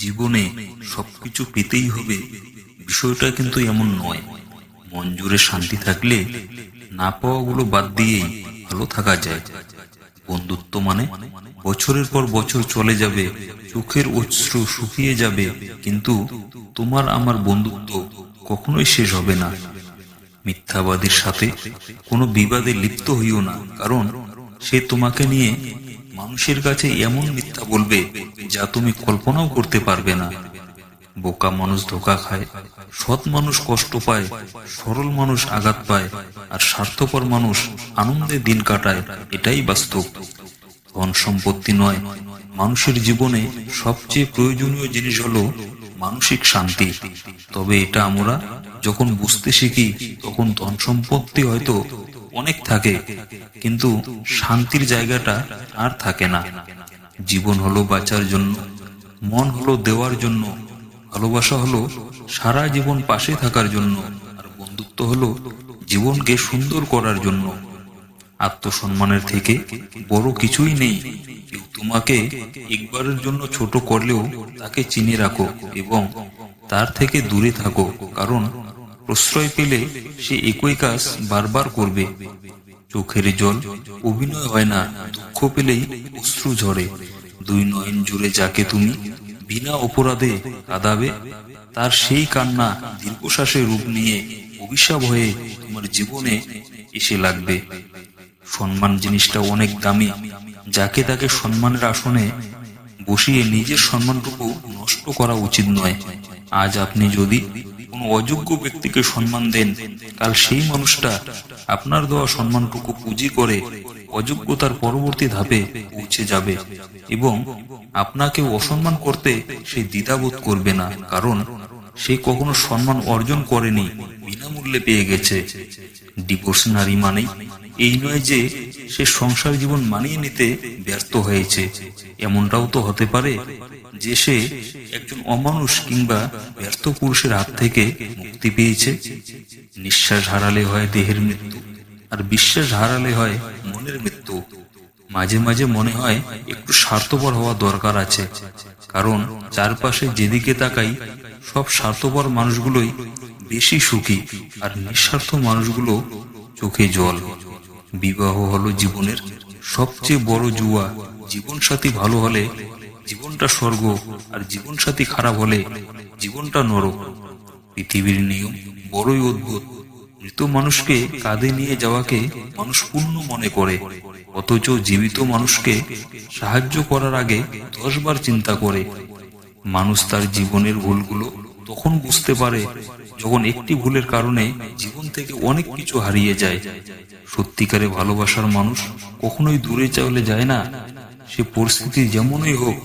জীবনে সবকিছু পেতেই হবে। বিষয়টা কিন্তু এমন নয়। মন জুড়ে শান্তি থাকলে না পাওয়াগুলো বাদ দিয়েই ভালো থাকা যায়। বন্ধুত্ব মানে বছরের পর বছর চলে যাবে চোখের অশ্রু শুকিয়ে যাবে, কিন্তু তোমার আমার বন্ধুত্ব কখনোই শেষ হবে না। মিথ্যাবাদীর সাথে কোনো বিবাদে লিপ্ত হইও না, কারণ সে তোমাকে নিয়ে মানুষের কাছে এমন মিথ্যা বলবে যা তুমি কল্পনাও করতে পারবে না। বোকা মানুষ ধোকা খায়, সৎ মানুষ কষ্ট পায়, সরল মানুষ আঘাত পায়, আর স্বার্থপর মানুষ আনন্দে দিন কাটায়, এটাই বাস্তব। ধন সম্পত্তি নয়, মানুষের জীবনে সবচেয়ে প্রয়োজনীয় জিনিস হলো মানসিক শান্তি। তবে এটা আমরা যখন বুঝতে শিখি, তখন ধন সম্পত্তি হয়তো অনেক থাকে, কিন্তু শান্তির জায়গাটা আর থাকে না। জীবন হলো বাঁচার জন্য, মন হলো দেওয়ার জন্য, ভালোবাসা হলো সারা জীবন পাশে থাকার জন্য, আর বন্ধুত্ব হলো জীবনকে সুন্দর করার জন্য। আত্মসম্মানের থেকে বড় কিছুই নেই। কেউ তোমাকে একবারের জন্য ছোট করলেও তাকে চিনে রাখো এবং তার থেকে দূরে থাকো, কারণ প্রশ্রয় পেলে সে একই কাজ বারবার করবে। চোখের জল অভিনয় হয় না, দুঃখ পেলেই অশ্রু ঝরে। দুই নয়ন জুড়ে যাকে তুমি বিনা অপরাধে কাঁদাবে, তার সেই কান্না দীর্ঘশ্বাসের রূপ নিয়ে অভিশাপ হয়ে তোমার জীবনে এসে লাগবে। সম্মান জিনিসটা অনেক দামি, যাকে তাকে সম্মানের আসনে বসিয়ে নিজের সম্মানটুকু নষ্ট করা উচিত নয়। আজ আপনি যদি কোনো অযোগ্য ব্যক্তিকে সম্মান দেন কাল সেই মানুষটা আপনার দেওয়া সম্মানটুকু পুঁজি করে অযোগ্যতার পরবর্তী ধাপে পৌঁছে যাবে এবং আপনাকে অসম্মান করতে সে দ্বিধাবোধ করবে না, কারণ সে কখনো সম্মান অর্জন করেনি, বিনামূল্যে পেয়ে গেছে। ডিভোর্স নারী মানেই এই নয় যে সে সংসার জীবন মানিয়ে নিতে ব্যর্থ হয়েছে। এমনটাও তো হতে পারে যে সে একজন অমানুষ কিংবা ব্যর্থ পুরুষের হাত থেকে মুক্তি পেয়েছে। নিঃশ্বাস হারালে হয় দেহের মৃত্যু, আর বিশ্বাস হারালে হয় মনের মৃত্যু। মাঝে মাঝে মনে হয় একটু স্বার্থপর হওয়া দরকার আছে, কারণ চারপাশে যেদিকে তাকাই সব স্বার্থপর মানুষগুলোই বেশি সুখী, আর নিঃস্বার্থ মানুষগুলো চোখে জল। বিবাহ হলো জীবনের সবচেয়ে বড় জুয়া। জীবন সাথী ভালো হলে জীবনটা স্বর্গ, আর জীবন সাথী খারাপ হলে জীবনটা নরক। পৃথিবীর নিয়ম বড়ই অদ্ভুত। মৃত মানুষকে কাঁধে নিয়ে যাওয়াকে মানুষ পূর্ণ মনে করে, অথচ জীবিত মানুষকে সাহায্য করার আগে দশবার চিন্তা করে। মানুষ তার জীবনের ভুলগুলো তখন বুঝতে পারে যখন একটি ভুলের কারণে জীবন থেকে অনেক কিছু হারিয়ে যায়, সত্যিকারে ভালোবাসার মানুষ কখনোই দূরে চলে যায় না। সে পরিস্থিতি যেমনই হোক,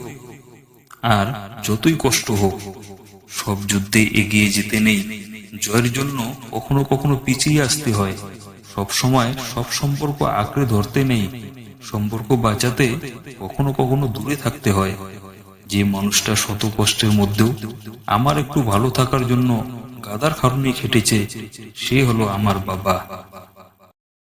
আর যতই কষ্ট হোক, সব যুদ্ধে এগিয়ে যেতে নেই। জয়ের জন্য কখনো কখনো পিছিয়ে আসতে হয়। সব সময় সব সম্পর্ক আঁকড়ে ধরতে নেই। সম্পর্ক বাঁচাতে কখনো কখনো দূরে থাকতে হয়। যে মানুষটা শত কষ্টের মধ্যেও আমার একটু ভালো থাকার জন্য গাদার কারণে খেটেছে সে হলো আমার বাবা।